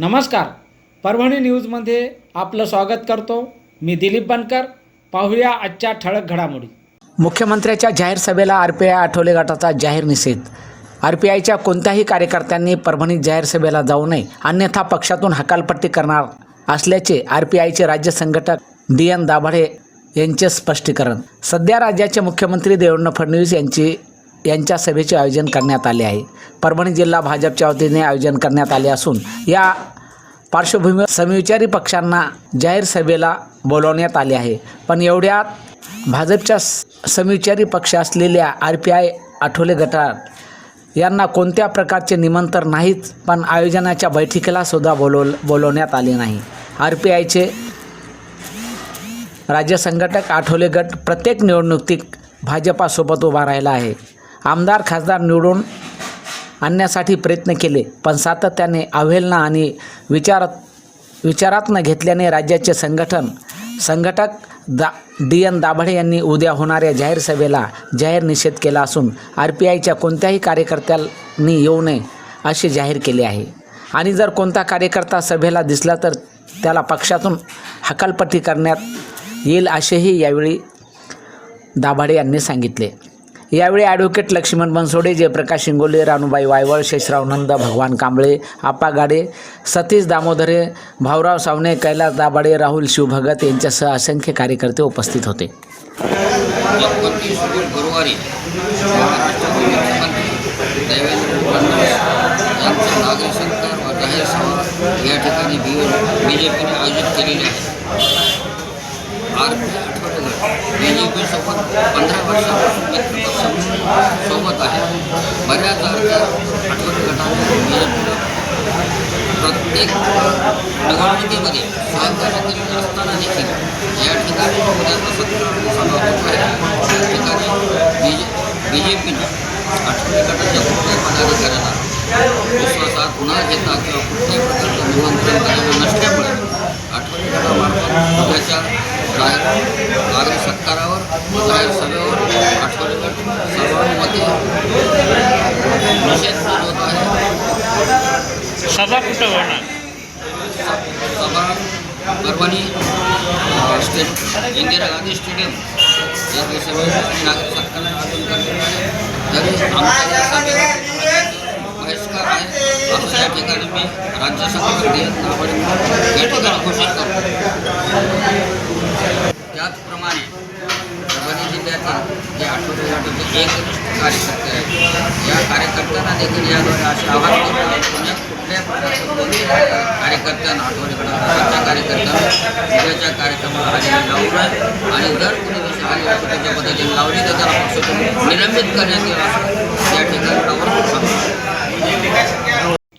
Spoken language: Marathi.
नमस्कार. परभणी न्यूजमध्ये आपलं स्वागत करतो. मी दिलीप बनकर. पाहूया आजच्या ठळक घडामोडी. मुख्यमंत्र्याच्या जाहीर सभेला आर पी आय आठवले गटाचा जाहीर निषेध. आर पी आयच्या कोणत्याही कार्यकर्त्यांनी परभणीत जाहीर सभेला जाऊ नये अन्यथा पक्षातून हकालपट्टी करणार असल्याचे आर पी आयचे राज्य संघटक डी एन दाभाडे यांचे स्पष्टीकरण. सध्या राज्याचे मुख्यमंत्री देवेंद्र फडणवीस यांची यांच्या सभेचे आयोजन करण्यात आले आहे. परभणी जिल्हा भाजपच्या वतीने आयोजन करण्यात आले असून या पार्श्वभूमीवर समविचारी पक्षांना जाहीर सभेला बोलवण्यात आले आहे. पण एवढ्यात भाजपच्या स- समविचारी पक्ष असलेल्या आर पी आय आठवले गटात यांना कोणत्या प्रकारचे निमंत्रण नाहीच पण आयोजनाच्या बैठकीला सुद्धा बोलव बोलवण्यात आले नाही. आर पी आयचे राज्य संघटक आठवले गट प्रत्येक निवडणुकीत भाजपासोबत उभा राहिला आहे. आमदार खासदार निवडून आणण्यासाठी प्रयत्न केले पण सातत्याने अवहेलना आणि विचारात विचारात न घेतल्याने राज्याचे संघटन संघटक दा डी एन दाभाडे यांनी उद्या होणाऱ्या जाहीर सभेला जाहीर निषेध केला असून आर पी आयच्या कोणत्याही कार्यकर्त्यांनी येऊ नये असे जाहीर केले आहे. आणि जर कोणता कार्यकर्ता सभेला दिसला तर त्याला पक्षातून हकालपट्टी करण्यात येईल असेही यावेळी दाभाडे यांनी सांगितले. यावेळी ॲडव्होकेट लक्ष्मण बनसोडे जयप्रकाश शिंगोले रानूबाई वायवळ शेषराव नंद भगवान कांबळे आप्पा गाडे सतीश दामोदरे भाऊराव सावणे कैलास दाभाडे राहुल शिवभगत यांच्यासह असंख्य कार्यकर्ते उपस्थित होते. गुरुवारी या ठिकाणी बी जे पीने आयोजित केलेली आहे. आर पंधरा वर्षापासून मित्रपक्ष सोबत आहे बऱ्याच अर्थ आठवडे गटाने प्रत्येक निवडणुकीमध्ये सहकार्य करीत असताना देखील या ठिकाणी उद्याचा सत्र समावेश आहे. या ठिकाणी बी जे बी जे पीनं आठवडे गटाच्या कुठल्याही पदाधिकाऱ्याला विश्वासात पुन्हा घेता किंवा कुठल्याही प्रकारचं निमंत्रण करायला नसल्यामुळे आठवडे गटामार्फत उद्याच्या जाहीर नागरी सत्कारावर व जाहीर सभेवर आठवडे गट सर्वांमध्ये निषेध नोंदवत आहे सभा कुठं होणार सभा परभणी अ, स्टेट इंदिरा गांधी स्टेडियम या सभेसाठी नागरिक सत्काराने आयोजन करण्यात आले तरी आमच्या या सभेवर बहिष्कार आहे या ठिकाणी मी राज्य सरकार नावाने या ठिकाणी घोषित करतो त्याचप्रमाणे परभणी जिल्ह्यातील जे आठवडे गटाचे एक कार्यकर्ते आहेत या कार्यकर्त्यांना देखील याद्वारे असे आवाहन करतो पुण्या कुठल्या प्रकारचं कार्यकर्त्यांना आठवडे गटाच्या कार्यकर्त्यांना उद्याच्या कार्यक्रमाला हजेरी लावू नये आणि जर कुणी दिवशी हजेरी चुकीच्या पद्धतीने लावली तर त्याला पक्षातून निलंबित करण्यात येईल या ठिकाणी